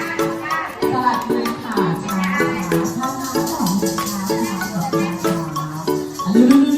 สลัดมือขาช้าช้าช้าช้าช้าช้าช้าช้า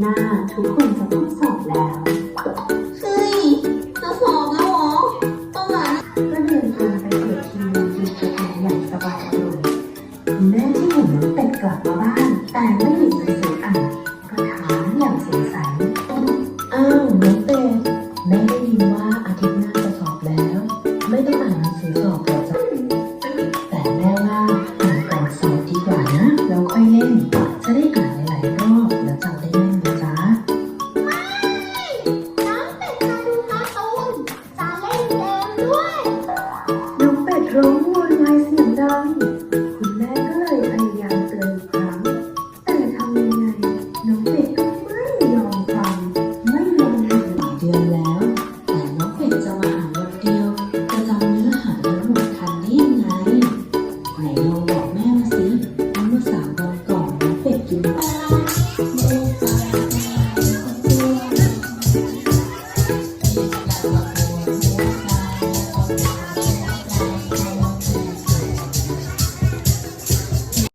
หน้าทุกคนจะต้องสอบแล้ว เฮ้ยจะสอบแล้วเหรอตอนไหก็เดินทางไปเปิดทีวีดูการ์ตูนอย่สบายอารแม่ที่เห็นน้องเป็ดกลับมาบ้าน แต่ไม่เห็นเนังสือ ด้วยน้องเป็ดร้องโวยวายเสียงดัง คุณแม่ก็เลยพยายามเตือนอีกครั้ง แต่ทำยังไง น้องเป็ดก็ไม่ยอมฟัง ไม่ยอมหยุด เดือนแล้ว Música